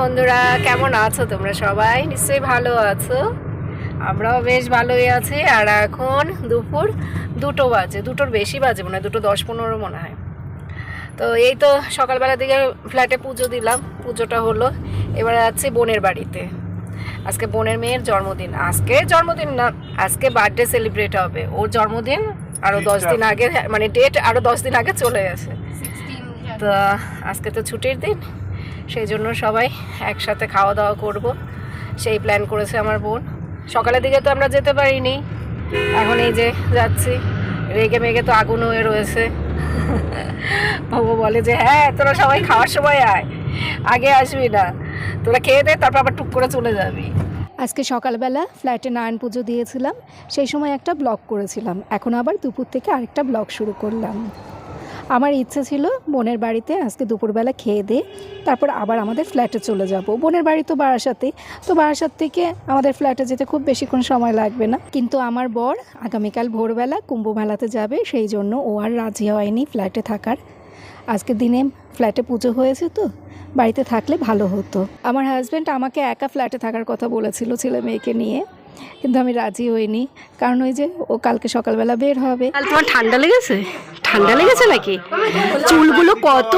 বন্ধুরা কেমন আছো তোমরা সবাই? নিশ্চয়ই ভালো আছো। আমরাও বেশ ভালোই আছি। আর এখন দুপুর দুটো বাজে দুটোর বেশি বাজে মনে হয় দুটো দশ পনেরো মনে হয়। তো এই তো সকালবেলা দিকে ফ্ল্যাটে পুজো দিলাম পুজোটা হলো। এবার যাচ্ছি বোনের বাড়িতে। আজকে বোনের মেয়ের জন্মদিন। আজকে জন্মদিন না আজকে বার্থডে সেলিব্রেট হবে। ওর জন্মদিন আরও দশ দিন আগে মানে ডেট আরও দশ দিন আগে চলে গেছে তো আজকে তো ছুটির দিন। সেই জন্য সবাই একসাথে খাওয়া দাওয়া করব। সেই প্ল্যান করেছে আমার বোন। সকালের দিকে তো আমরা যেতে পারিনি। এখন এই যে যাচ্ছি, রেগে মেগে তো আগুন হয়ে রয়েছে। বাবু বলে যে হ্যাঁ তোরা সবাই খাওয়ার সময় আয়। আগে আসবি না। তোরা খেয়ে দে, তারপর আবার টুক করে চলে যাবি। আজকে সকালবেলা ফ্ল্যাটে নারায়ণ পুজো দিয়েছিলাম। সেই সময় একটা ব্লগ করেছিলাম। এখন আবার দুপুর থেকে আরেকটা ব্লগ শুরু করলাম। আমার ইচ্ছে ছিল বোনের বাড়িতে আজকে দুপুরবেলা খেয়ে দিয়ে তারপর আবার আমাদের ফ্ল্যাটে চলে যাব। বোনের বাড়ি তো বারাসাতে, তো বারাসাত থেকে আমাদের ফ্ল্যাটে যেতে খুব বেশিক্ষণ সময় লাগবে না। কিন্তু আমার বর আগামীকাল ভোরবেলা কুম্ভ মেলাতে যাবে, সেই জন্য ও আর রাজি হয়নি ফ্ল্যাটে থাকার। আজকে দিনে ফ্ল্যাটে পুজো হয়েছে তো, বাড়িতে থাকলে ভালো হতো। আমার হাজব্যান্ড আমাকে একা ফ্ল্যাটে থাকার কথা বলেছিল ছেলে মেয়েকে নিয়ে। কিন্তু আমি রাজি হইনি। কারণ ওই যে ও কালকে সকালবেলা বের হবে। কাল তোমার ঠান্ডা লেগেছে? ঠান্ডা লেগেছে নাকি? চুলগুলো কত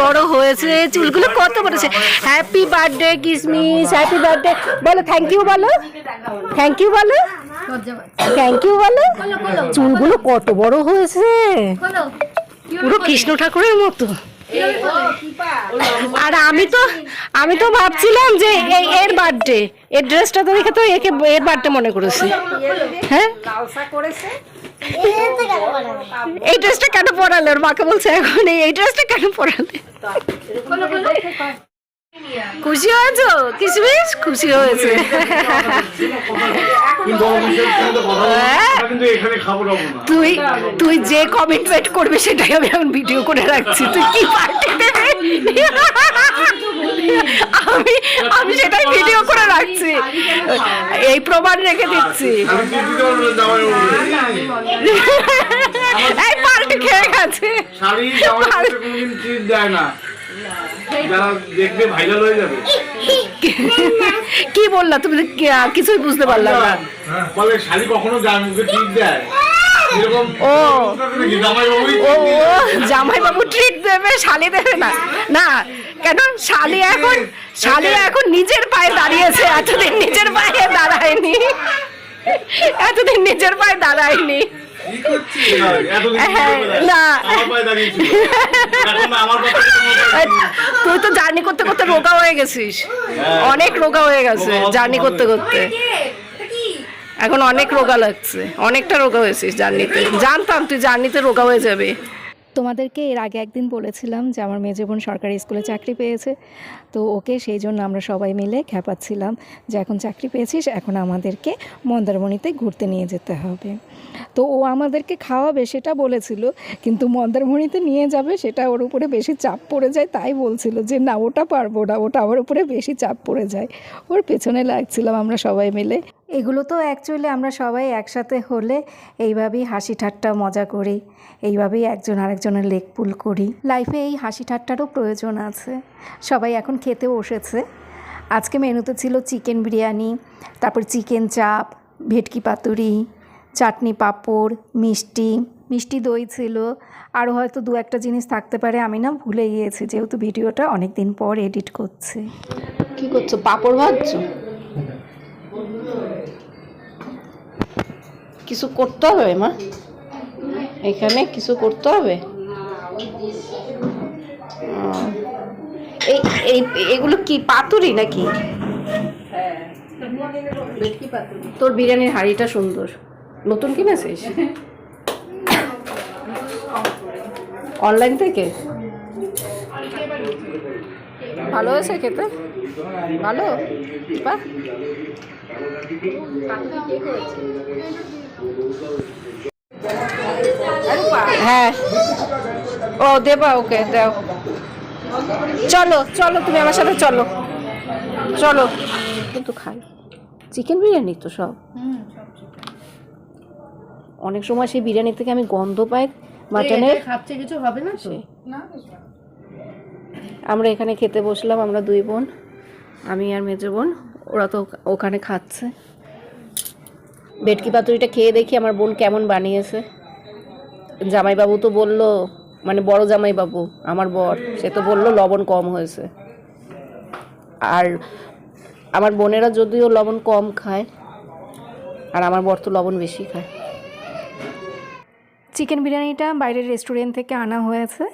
বড় হয়েছে চুলগুলো কত বড় হয়েছে। Happy birthday Kishmish happy birthday বলো থ্যাংক ইউ বলো। থ্যাংক ইউ বলো। থ্যাংক ইউ বলো। চুলগুলো কত বড় হয়েছে। পুরো কৃষ্ণ ঠাকুরের মতো। আর আমি তো আমি তো ভাবছিলাম যে এর বার্থডে এর ড্রেসটা তো দেখে তো একে, এর বার্থডে মনে করেছি। হ্যাঁ? এই ড্রেসটা কেন পরালে ওর মাকে বলছে এখন এই ড্রেসটা কেন পরালে খুশি হয়েছো? কিসমিস খুশি হয়েছে। না তুই তুই যে কমিটমেন্ট করবে সেটাই আমি এখন ভিডিও করে রাখছি। তুই কি পার্টি দেবে? আমি আমি সেটাই ভিডিও করে রাখছি। এই প্রমাণ রেখে দিচ্ছি? এই পার্টি খেয়ে গেছে। শাড়ি দেয় না। দেখবে ভাইরাল হয়ে যাবে। কি বললা? তুমি কিছুই বুঝতে পারলাম না। বলে শাড়ি কখনো জামাইকে ট্রিট দেয়? ও। ও জামাই বাবু ট্রিট দেবে শালি দেবে না। না কেন? শালি এখন শালি এখন নিজের পায়ে দাঁড়িয়েছে এতদিন নিজের পায়ে দাঁড়ায়নি। এতদিন নিজের পায়ে দাঁড়ায়নি। হ্যাঁ, তুই তো জার্নি করতে করতে রোগা হয়ে গেছিস। অনেক রোগা হয়ে গেছে জার্নি করতে করতে। এখন অনেক রোগা লাগছে। অনেকটা রোগা হয়েছিস জার্নিতে। জানতাম তুই জার্নিতে রোগা হয়ে যাবে। তোমাদেরকে এর আগে একদিন বলেছিলাম যে আমার মেজো বোন সরকারি স্কুলে চাকরি পেয়েছে। তো ওকে সেই জন্য আমরা সবাই মিলে খেপাচ্ছিলাম যে এখন চাকরি পেয়েছিস এখন আমাদেরকে মন্দারমণিতে ঘুরতে নিয়ে যেতে হবে। তো ও আমাদেরকে খাওয়াবে, সেটা বলেছিল। কিন্তু মন্দারমণিতে নিয়ে যাবে, সেটা ওর উপরে বেশি চাপ পড়ে যায়, তাই বলছিল যে, না, ওটা পারব না, ওটা আমার উপরে বেশি চাপ পড়ে যায়। ওর পেছনে লাগছিলাম আমরা সবাই মিলে। এগুলো তো অ্যাকচুয়ালি আমরা সবাই একসাথে হলে এইভাবেই হাসি ঠাট্টা মজা করি, এইভাবেই একজন আরেকজনের লেগ পুল করি। লাইফে এই হাসি ঠাট্টারও প্রয়োজন আছে। সবাই এখন খেতে বসেছে। আজকে মেনুতে ছিল চিকেন বিরিয়ানি, তারপর চিকেন চাপ ভেটকি পাতুরি চাটনি পাঁপড় মিষ্টি মিষ্টি দই ছিল। আরও হয়তো দু একটা জিনিস থাকতে পারে আমি না ভুলে গিয়েছি যেহেতু ভিডিওটা অনেক দিন পর এডিট করছি। কি করছ? পাপড় ভাজছো? কিছু করতে হবে মা? এখানে কিছু করতে হবে? ও। এই এই এগুলো কি পাতুরি নাকি? তোর বিরিয়ানির হাঁড়িটা সুন্দর। নতুন কিনেছিস অনলাইন থেকে? ভালো হয়েছে খেতে? ভালো? দীপা হ্যাঁ। ও, দেবা ওকে, দাও। চলো চলো, তুমি আমার সাথে চলো। চলো। কিন্তু খাই। চিকেন বিরিয়ানি তো সব। অনেক সময় সেই বিরিয়ানি থেকে আমি গন্ধ পাই মাটনের। খাচ্ছে কিছু হবে না তো? আমরা এখানে খেতে বসলাম আমরা দুই বোন আমি আর মেজো বোন ওরা তো ওখানে খাচ্ছে। ভেটকি পাতুরিটা খেয়ে দেখি আমার বোন কেমন বানিয়েছে। জামাইবাবু তো বলল মানে বড় জামাইবাবু আমার বর সে তো বলল লবণ কম হয়েছে। আর আমার বোনেরা যদিও লবণ কম খায় আর আমার বর তো লবণ বেশি খায়। চিকেন বিরিয়ানিটা বাইরের রেস্টুরেন্ট থেকে আনা হয়েছে।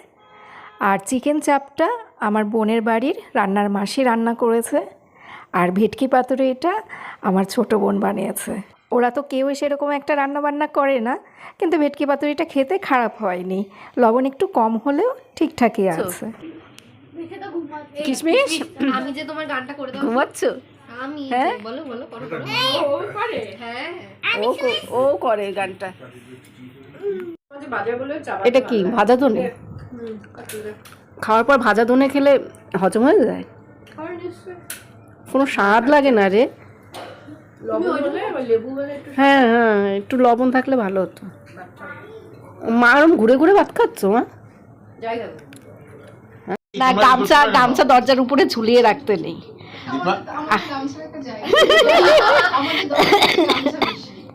আর চিকেন চাপটা আমার বোনের বাড়ির রান্নার মাসি রান্না করেছে। আর ভেটকি পাতুরিটা আমার ছোট বোন বানিয়েছে। ওরা তো কেউই সেরকম একটা রান্না বান্না করে না কিন্তু ভেটকি পাতুরিটা খেতে খারাপ হয়নি। লবণ একটু কম হলেও ঠিকঠাকই আছে। কিশমিশ? আমি যে তোমার গানটা করে দেবো। ঘুমাচ্ছ? আমি হ্যাঁ? বলো বলো করো করো। হ্যাঁ ও ও করে গানটা। এটা কি ভাজা ধনে? খাওয়ার পর ভাজা ধনে খেলে হজম হয়ে যায়? কোনো স্বাদ লাগে না রে। হ্যাঁ হ্যাঁ একটু লবণ থাকলে ভালো হতো। মা ওরম ঘুরে ঘুরে ভাত খাচ্ছ মা? না গামছা গামছা দরজার উপরে ঝুলিয়ে রাখতে নেই।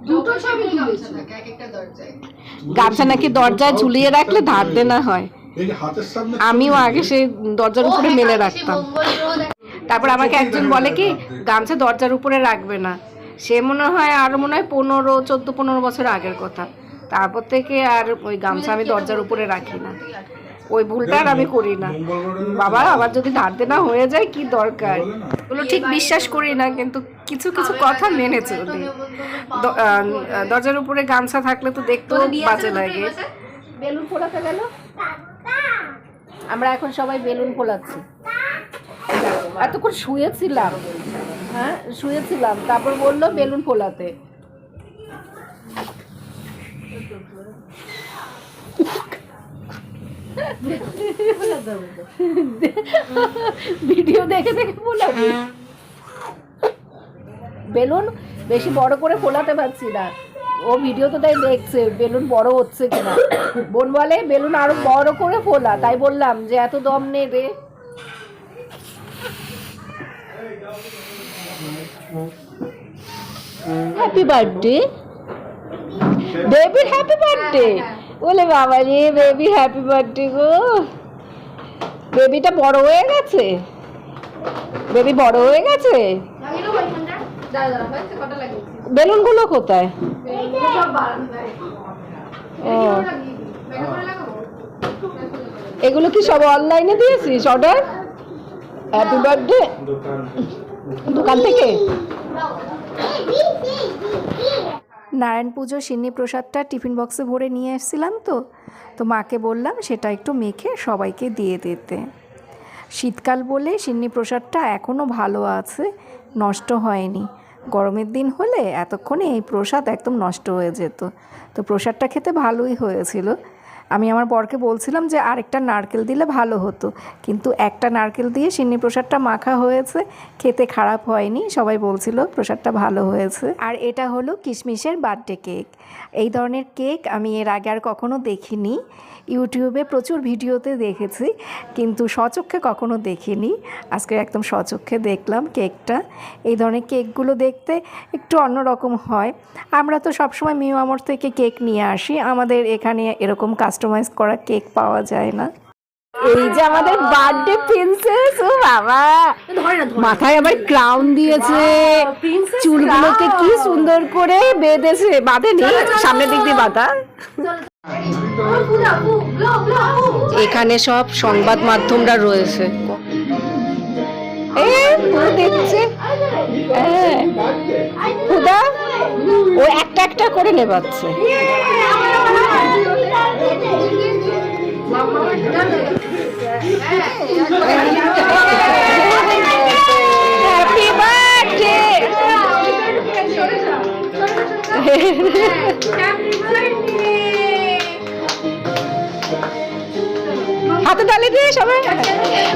দুটো সবই গামছা এক একটা দরজায়। গামছা নাকি দরজায় ঝুলিয়ে রাখলে ধার দেনা হয়। এই যে হাতের সামনে আমিও আগে সেই দরজার উপরে মেলে রাখতাম। তারপর আমাকে একজন বলে কি গামছা দরজার উপরে রাখবে না। সে মনে হয় আরও মনে হয় পনেরো চোদ্দ পনেরো বছর আগের কথা। তারপর থেকে আর ওই গামছা আমি দরজার উপরে রাখি না। ওই ভুলটা আর আমি করি না। বাবা আবার যদি ধার দেনা হয়ে যায় কি দরকার? ওগুলো ঠিক বিশ্বাস করি না কিন্তু কিছু কিছু কথা মেনে চলি। দরজার উপরে গামছা থাকলে তো দেখতেও বাজে লাগে। বেলুন ফোলাতে গেল? আমরা এখন সবাই বেলুন ফোলাচ্ছি। এতক্ষণ শুয়েছিলাম। হ্যাঁ শুয়েছিলাম। তারপর বলল বেলুন ফোলাতে। ভিডিও দেখে দেখে ফোলাবি বেলুন বেশি বড় করে ফোলাতে পারছি না। ও ভিডিও তো তাই দেখছে, বেলুন বড় হচ্ছে কিনা। বোন বলে, বেলুন আরও বড় করে ফোলা। তাই বললাম যে এত দম নেই রে। হ্যাপি বার্থডে বেবির হ্যাপি বার্থডে বলে বাবা রে বেবি হ্যাপি বার্থডে গো। বেবিটা বড় হয়ে গেছে। বেবি বড় হয়ে গেছে। বেলুনগুলো কোথায়? ও। এগুলো কি সব অনলাইনে দিয়েছিস অর্ডার হ্যাপি বার্থডে দোকান। থেকে? নারায়ণ পুজো সিন্নি প্রসাদটা টিফিন বক্সে ভরে নিয়ে এসেছিলাম তো। তো মাকে বললাম সেটা একটু মেখে সবাইকে দিয়ে দিতে। শীতকাল বলে সিন্নি প্রসাদটা এখনও ভালো আছে, নষ্ট হয়নি। গরমের দিন হলে এতক্ষণে এই প্রসাদ একদম নষ্ট হয়ে যেত। তো প্রসাদটা খেতে ভালোই হয়েছিল। আমি আমার বরকে বলছিলাম যে আরেকটা নারকেল দিলে ভালো হতো। কিন্তু একটা নারকেল দিয়ে সিন্নি প্রসাদটা মাখা হয়েছে, খেতে খারাপ হয়নি, সবাই বলছিল প্রসাদটা ভালো হয়েছে। আর এটা হলো কিশমিশের বার্থডে কেক এই ধরনের কেক আমি এর আগে আর কখনো দেখিনি। ইউটিউবে প্রচুর ভিডিওতে দেখেছি কিন্তু স্বচক্ষে কখনো দেখিনি। আজকে একদম স্বচক্ষে দেখলাম কেকটা। এই ধরনের কেকগুলো দেখতে একটু অন্যরকম হয়। আমরা তো সবসময় মিউ আমর থেকে কেক নিয়ে আসি। আমাদের এখানে এরকম কাস্টমাইজ করা কেক পাওয়া যায় না। এই যে আমাদের বার্থডে প্রিন্সেস ও বাবা! মাথায় আবার ক্রাউন দিয়েছে। চুলগুলোকে কি সুন্দর করে বেঁধেছে। বাঁধেনি? সামনের দিক দিয়ে বাঁধা। এখানে সব সংবাদ মাধ্যমরা রয়েছে। দেখছে। হ্যাঁ। খুদা ও একটা একটা করে নেবাচ্ছে। হ্যাপি বার্থডে হাতে তালি দিয়ে সবাই।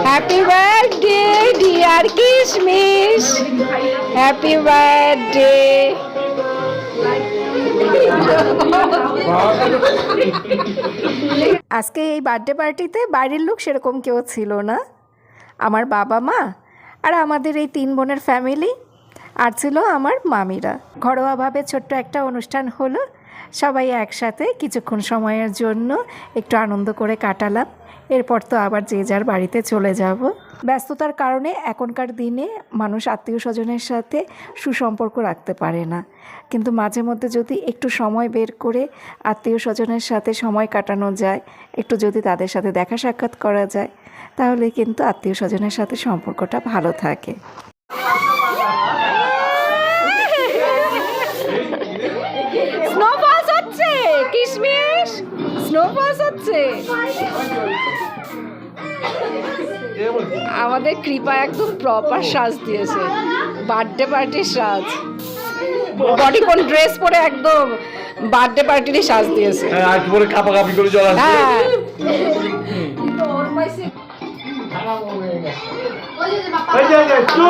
Happy birthday dear Kishmish happy birthday আজকে এই বার্থডে পার্টিতে বাইরের লোক সেরকম কেউ ছিল না। আমার বাবা মা আর আমাদের এই তিন বোনের ফ্যামিলি আর ছিল আমার মামিরা। ঘরোয়াভাবে ছোট্ট একটা অনুষ্ঠান হলো। সবাই একসাথে কিছুক্ষণ সময়ের জন্য একটু আনন্দ করে কাটালাম। এরপর তো আবার যে যার বাড়িতে চলে যাব। ব্যস্ততার কারণে এখনকার দিনে মানুষ আত্মীয় স্বজনের সাথে সুসম্পর্ক রাখতে পারে না। কিন্তু মাঝে মধ্যে যদি একটু সময় বের করে আত্মীয় স্বজনের সাথে সময় কাটানো যায়, একটু যদি তাদের সাথে দেখা সাক্ষাৎ করা যায়, তাহলে কিন্তু আত্মীয় স্বজনের সাথে সম্পর্কটা ভালো থাকে। আমাদের কৃপা একদম প্রপার সাজ দিয়েছে। বার্থডে পার্টির সাজ। বডি কোন ড্রেস পরে একদম বার্থডে পার্টিরই সাজ দিয়েছে। হ্যাঁ আজ পরে কাপা কাপি করে চলে আসবে? হ্যাঁ। একটু।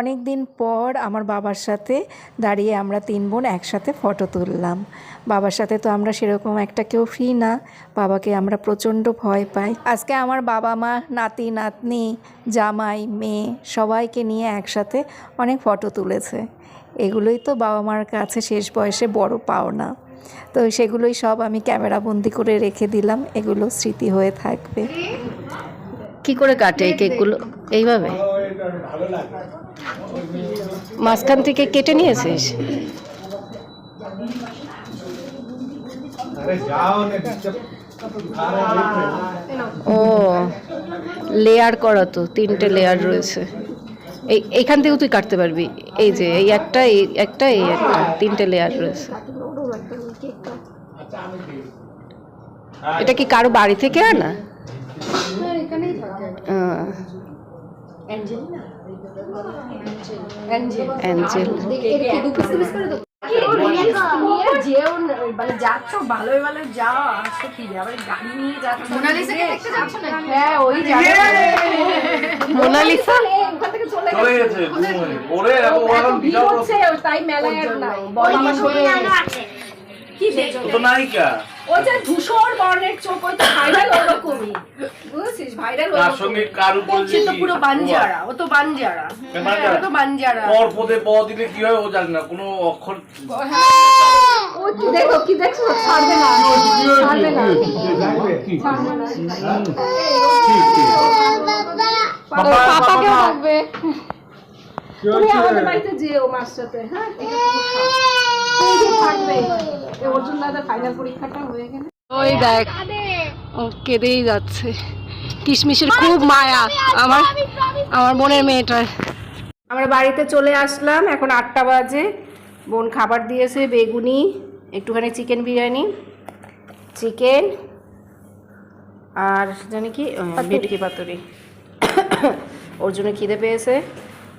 অনেক দিন পর আমার বাবার সাথে দাঁড়িয়ে আমরা তিন বোন একসাথে ফটো তুললাম। বাবার সাথে তো আমরা সেরকম একটা কেউ ফ্রি না। বাবাকে আমরা প্রচণ্ড ভয় পাই। আজকে আমার বাবা মা, নাতি, নাতনি, জামাই, মেয়ে সবাইকে নিয়ে একসাথে অনেক ফটো তুলেছে। এগুলোই তো বাবা মার কাছে শেষ বয়সে বড় পাওনা। তো সেগুলোই সব আমি ক্যামেরা বন্দি করে রেখে দিলাম। এগুলো স্মৃতি হয়ে থাকবে। কি করে কাটে কেকগুলো? এইভাবে? মাঝখান থেকে কেটে নিয়েছিস? ও লেয়ার করা তো তিনটে লেয়ার রয়েছে। এই এইখান থেকেও তুই কাটতে পারবি। এই যে এই একটা এই একটা এই একটা তিনটে লেয়ার রয়েছে। এটা কি কারও বাড়ি থেকে আনা? অ্যাঞ্জেল মানে যাচ্ছ ভালোই ভালো যাও আসো কি আবার গাড়ি নিয়ে যাচ্ছ হ্যাঁ ওই মোনালিসা? তাই মেলায় আর নাই। কি দেখছ? তো নায়িকা। ওই যে ধূসর বর্ণের চোখ ওই তো ভাইরাল ওরকমই। বুঝেছিস? ভাইরাল তার সঙ্গে কার উপর সে তো পুরো বানজারা ও তো বানজারা বানজারা? ও তো বানজারা পর পদে প দিলে কি হয় ও জানে না কোনো অক্ষর ও কি দেখো কি দেখছ? ছাড়বে না। ছাড়বে না। বাবা, পাপাকেও বাবা। ডাকবে। তুমি আমাদের বাড়িতে যেও মার সাথে হ্যাঁ যে থাকবে। অর্জুন দাদা ফাইনাল পরীক্ষাটা হয়ে গেলে। ওই দেখ ও কেঁদেই যাচ্ছে। কিশমিশের খুব মায়া। আমার আমার বোনের মেয়েটার আমরা বাড়িতে চলে আসলাম এখন আটটা বাজে। বোন খাবার দিয়েছে বেগুনি একটুখানি চিকেন বিরিয়ানি চিকেন আর জানি কি ভেটকি পাতুরি। অর্জুনের খিদে পেয়েছে।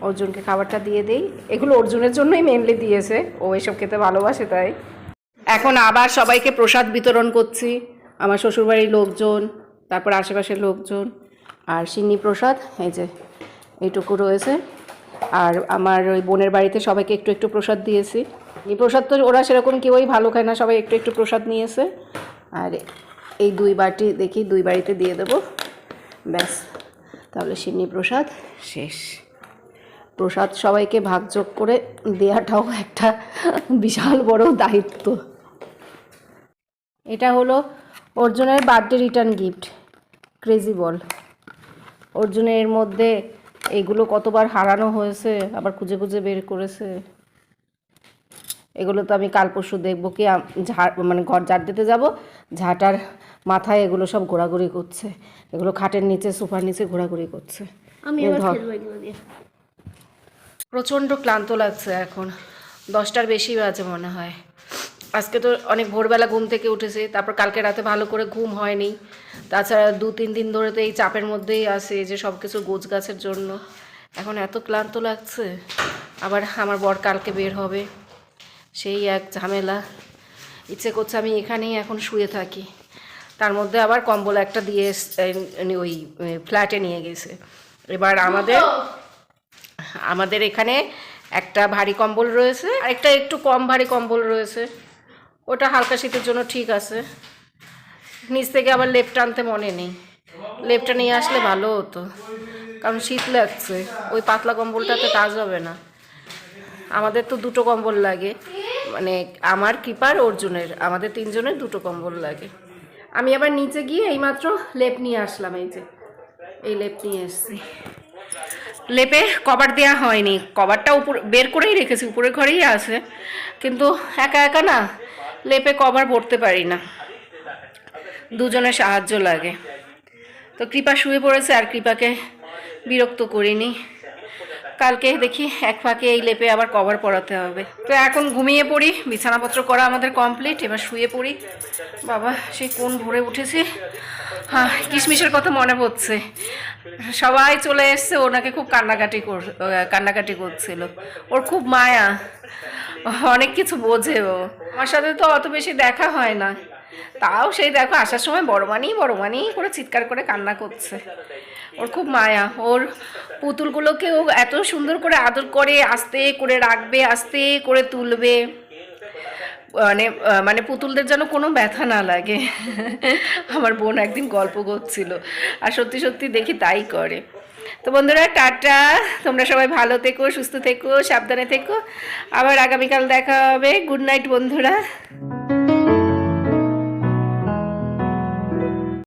অর্জুনকে খাবারটা দিয়ে দেই। এগুলো অর্জুনের জন্যই মেনলি দিয়েছে। ও এসব খেতে ভালোবাসে তাই। এখন আবার সবাইকে প্রসাদ বিতরণ করছি। আমার শ্বশুরবাড়ির লোকজন, তারপর আশেপাশের লোকজন আর সিন্নি প্রসাদ, এই যে এইটুকু রয়েছে। আর আমার ওই বোনের বাড়িতে সবাইকে একটু একটু প্রসাদ দিয়েছি। এই প্রসাদ তো ওরা সেরকম কেউই ভালো খায় না, সবাই একটু একটু প্রসাদ নিয়েছে। আর এই দুই বাটি দেখি, দুই বাড়িতে দিয়ে দেবো। ব্যাস, তাহলে সিন্নি প্রসাদ শেষ। প্রসাদ সবাইকে ভাগযোগ করে দেওয়াটাও একটা বিশাল বড় দায়িত্ব। এটা হলো অর্জুনের birthday return gift crazy ball অর্জুনের এর মধ্যে এগুলো কতবার হারানো হয়েছে আবার খুঁজে খুঁজে বের করেছে। এগুলো তো আমি কাল পরশু দেখব কি ঝাড় মানে ঘর ঝাড় দিতে যাব ঝাঁটার মাথায় এগুলো সব ঘোরাঘুরি করছে। এগুলো খাটের নিচে সোফার নিচে ঘোরাঘুরি করছে। আমি প্রচণ্ড ক্লান্ত লাগছে এখন। দশটার বেশি বাজে মনে হয়। আজকে তো অনেক ভোরবেলা ঘুম থেকে উঠেছে, তারপর কালকে রাতে ভালো করে ঘুম হয়নি। তাছাড়া দু, তিন দিন ধরে তো এই চাপের মধ্যেই আছে যে সব কিছু গোছ গাছের জন্য। এখন এত ক্লান্ত লাগছে, আবার আমার বর কালকে বের হবে। সেই এক ঝামেলা। ইচ্ছে করছে আমি এখানেই এখন শুয়ে থাকি। তার মধ্যে আবার কম্বল একটা দিয়ে ওই ফ্ল্যাটে নিয়ে গেছে। এবার আমাদের আমাদের এখানে একটা ভারী কম্বল রয়েছে, আর একটা একটু কম ভারী কম্বল রয়েছে। ওটা হালকা শীতের জন্য ঠিক আছে। নিচ থেকে আবার লেপটা আনতে মনে নেই। লেপটা নিয়ে আসলে ভালো হতো, কারণ শীত লাগছে, ওই পাতলা কম্বলটাতে কাজ হবে না। আমাদের তো দুটো কম্বল লাগে মানে আমার কিপার, অর্জুনের। আমাদের তিনজনের দুটো কম্বল লাগে। আমি আবার নিচে গিয়ে এইমাত্র লেপ নিয়ে আসলাম, এই যে, এই লেপ নিয়ে এসেছি। লেপে কভার দেওয়া হয়নি। কভারটা উপর বের করেই রেখেছি, উপরের ঘরেই আছে। কিন্তু একা একা না, লেপে কভার পড়তে পারি না। দুজনের সাহায্য লাগে। তো কৃপা শুয়ে পড়েছে আর কৃপাকে বিরক্ত করিনি। কালকে দেখি এক ফাঁকে এই লেপে আবার কভার পরাতে হবে। তো এখন ঘুমিয়ে পড়ি, বিছানাপত্র করা আমাদের কমপ্লিট, এবার শুয়ে পড়ি। বাবা, সে কোন ভরে উঠেছি? হ্যাঁ কিশমিশের কথা মনে পড়ছে। সবাই চলে এসছে, ওনাকে খুব কান্নাকাটি কর, কান্নাকাটি করছিল। ওর খুব মায়া। অনেক কিছু বোঝে ও। আমার সাথে তো অত বেশি দেখা হয় না। তাও সেই দেখো, আসার সময় বড় মানি বড় মানি করে চিৎকার করে কান্না করছে। ওর খুব মায়া। ওর পুতুলগুলোকে ও এত সুন্দর করে আদর করে, আস্তে করে রাখবে, আস্তে করে তুলবে। মানে মানে পুতুলদের যেন কোনো ব্যথা না লাগে। আমার বোন একদিন গল্প করছিল। আর সত্যি সত্যি দেখি তাই করে। তো বন্ধুরা, টাটা। তোমরা সবাই ভালো থেকো, সুস্থ থেকো, সাবধানে থেকো। আবার আগামীকাল দেখা হবে। গুড নাইট, বন্ধুরা।